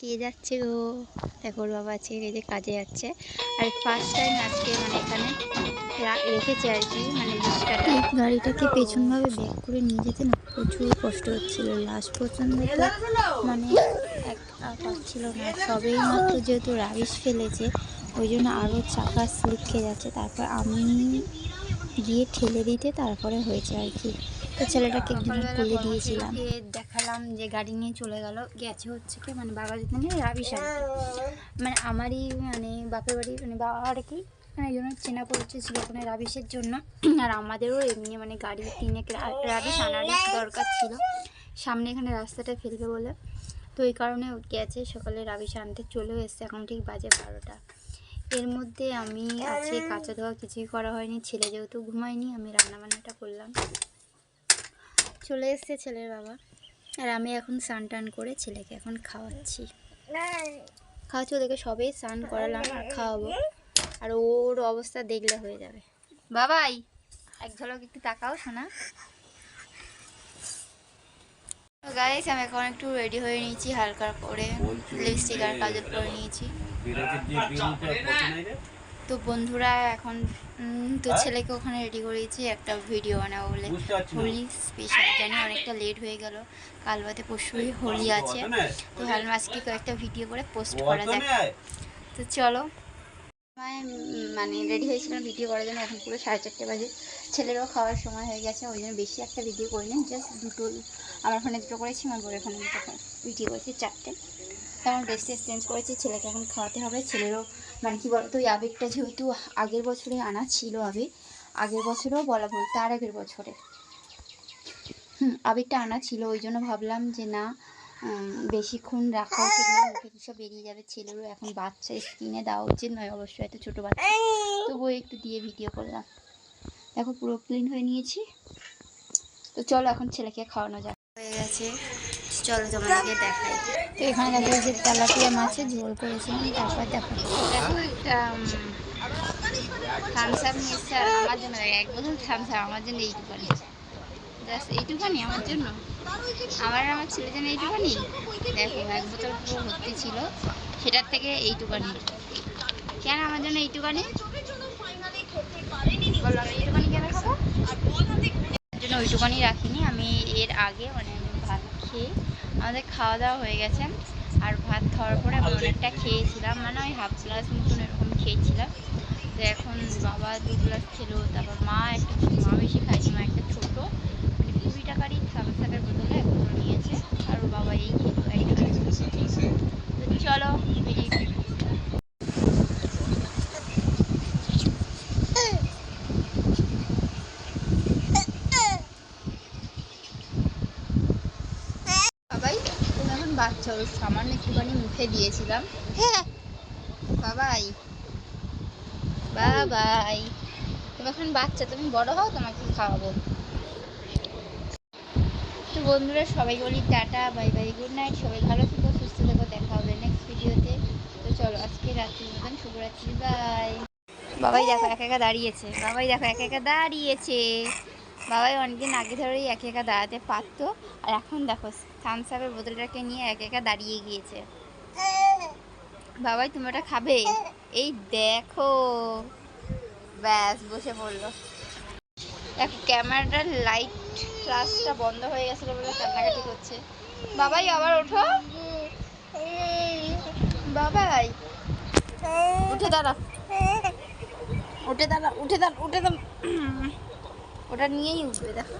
কে যাচ্ছে গো? দেখো, ওর বাবা আছে এই যে কাজে যাচ্ছে। আর ফার্স্ট টাইম আজকে মানে এখানে রেখেছে আর কি মানে রিক্সাটা গাড়িটাকে পেছনভাবে ব্যাক করে নিয়ে যেতে না? প্রচুর কষ্ট হচ্ছিল। লাস্ট পর্যন্ত মানে এক পাচ্ছিল না। সবেই মাত্র যেহেতু রাইস ফেলেছে, ওই জন্য আরও চাকা স্লিপ খেয়ে যাচ্ছে। তারপর আমি গিয়ে ঠেলে দিতে, তারপরে হয়েছে আর কি। তো ছেলেটাকে একদিন তুলে দিয়েছিলাম। দেখালাম যে গাড়ি নিয়ে চলে গেল। গেছে হচ্ছে কি মানে বাবা যেতে নিয়ে রাবি মানে আমারই মানে বাপের বাড়ি মানে বাবার কি মানে এই জন্য চেনা পরিচয় ছিল ওখানে রাবিশের জন্য। আর আমাদেরও এমনি মানে গাড়ি রা- রাবিশ আনারই দরকার ছিল। সামনে এখানে রাস্তাটা ফেলবে বলে। তো এই কারণে ও গেছে সকালে রাবিশ আনতে চলেও এসছে। এখন ঠিক বাজে বারোটা। এর মধ্যে আমি আজকে কাঁচা ধোয়া কিছুই করা হয়নি। ছেলে যেহেতু ঘুমায়নি আমি রান্নাবান্নাটা করলাম। চলে এসছে ছেলের বাবা। আর আমি এখন স্নান টান করে ছেলেকে এখন খাওয়াচ্ছি। খাওয়াচ্ছি ওদেরকে সবেই স্নান করালাম আর খাওয়াবো। আর ওর অবস্থা দেখলে হয়ে যাবে। বাবাই এক ঝলক একটু তাকাও শোনা গাইস আমি এখন একটু রেডি হয়ে নিয়েছি হালকা করে লিপস্টিক আর কাজল করে নিয়েছি। তো বন্ধুরা এখন তো ছেলেকে ওখানে রেডি করেছি একটা ভিডিও বানাবো বলে। হোলি স্পেশাল জানি অনেকটা লেট হয়ে গেল। কাল বাদে পরশুই হোলি আছে। তো মাসকে কয়েকটা ভিডিও করে পোস্ট করা যাক। তো চলো। সময় মানে রেডি হয়েছিলাম ভিডিও করার জন্য এখন পুরো সাড়ে চারটে বাজে। ছেলেরও খাওয়ার সময় হয়ে গেছে ওই জন্য বেশি একটা ভিডিও করিনি জাস্ট দুটো আমার ফোনে দুটো করেছি আমার বড় ফোনে দুটো ভিডিও করেছি চারটে। তেমন ড্রেস টেস চেঞ্জ করেছি ছেলেকে এখন খাওয়াতে হবে ছেলেরও মানে কি বলতো ওই আবেগটা যেহেতু আগের বছরে আনা ছিল আবেগ, আগের বছরেও বলা ভুল, তার আগের বছরে। হুম, আবেগটা আনা ছিল, ওই জন্য ভাবলাম যে না বেশিক্ষণ রাখাও ঠিক না মুখে সব বেরিয়ে যাবে, ছেলেরও এখন বাচ্চা স্কিনে দেওয়া উচিত নয় অবশ্যই এত ছোটো বাচ্চা। তবুও একটু দিয়ে ভিডিও করলাম। দেখো পুরো ক্লিন হয়ে নিয়েছি। তো চলো এখন ছেলেকে খাওয়ানো যাক। হয়ে গেছে। চলো তোমাদেরকে দেখাই। তো এখানে দেখো এই যে তেলাপিয়া মাছের ঝোল করেছিলাম তারপর দেখো। দেখো একটা থামস আপ নিচ্ছে আর আমার জন্য এক বোতল থামস আপ আমার জন্য এইটুখানি। জাস্ট এইটুখানি আমার জন্য। আমার আমার ছেলের জন্য এইটুখানি? দেখো এক বোতল পুরো ভর্তি ছিল। সেটার থেকে এইটুখানি। কেন আমার জন্য এইটুখানি? বলো আমি এইটুখানি কেন খাব? এর জন্য ওইটুখানি রাখিনি। আমি এর আগে মানে খেয়ে আমাদের খাওয়া দাওয়া হয়ে গেছে। আর ভাত খাওয়ার পরে আমি অনেকটা খেয়েছিলাম। মানে ওই হাফ গ্লাস মতন এরকম খেয়েছিলাম। তো এখন বাবা দু গ্লাস খেলো তারপর মা একটা মা বেশি খাইছে মা একটা ছোটো। মানে কুড়ি টাকারই থামসাপের বোতলে এক বোতল নিয়েছে। আর বাবা এই খেলো একটা তো চলো বেরিয়ে পড়ি। বাবাই বাচ্চা সামান্য একটুখানি মুখে দিয়েছিলাম। হ্যাঁ বাবাই। বাবাই। তুমি এখন বাচ্চা তুমি বড় হও তোমাকে খাওয়াবো। তো বন্ধুরা সবাই বলি tata bye bye good night সবাই ভালো থেকো সুস্থ থেকো দেখা হবে নেক্সট ভিডিওতে তো চলো আজকে রাত্রির মতন শুভরাত্রি বাই। বাবাই দেখো একা একা দাঁড়িয়েছে বাবাই দেখো একা একা দাঁড়িয়েছে। বাবাই অনেকদিন আগে ধরেই একা একা দাঁড়াতে পারতো। আর এখন দেখো থামস আপের বোতলটাকে নিয়ে একা একা দাঁড়িয়ে গিয়েছে। বাবাই, তুমি ওটা খাবে? এই দেখো। ব্যাস, বসে পড়ল। দেখো ক্যামেরাটার লাইট ফ্লাশটা বন্ধ হয়ে গেছিল বলে কান্নাকাটি করছে। বাবাই, আবার ওঠো। বাবাই, উঠে দাঁড়াও। উঠে দাঁড়া উঠে দাঁড়া উঠে দাঁড়া ওটা নিয়েই উঠবে দেখো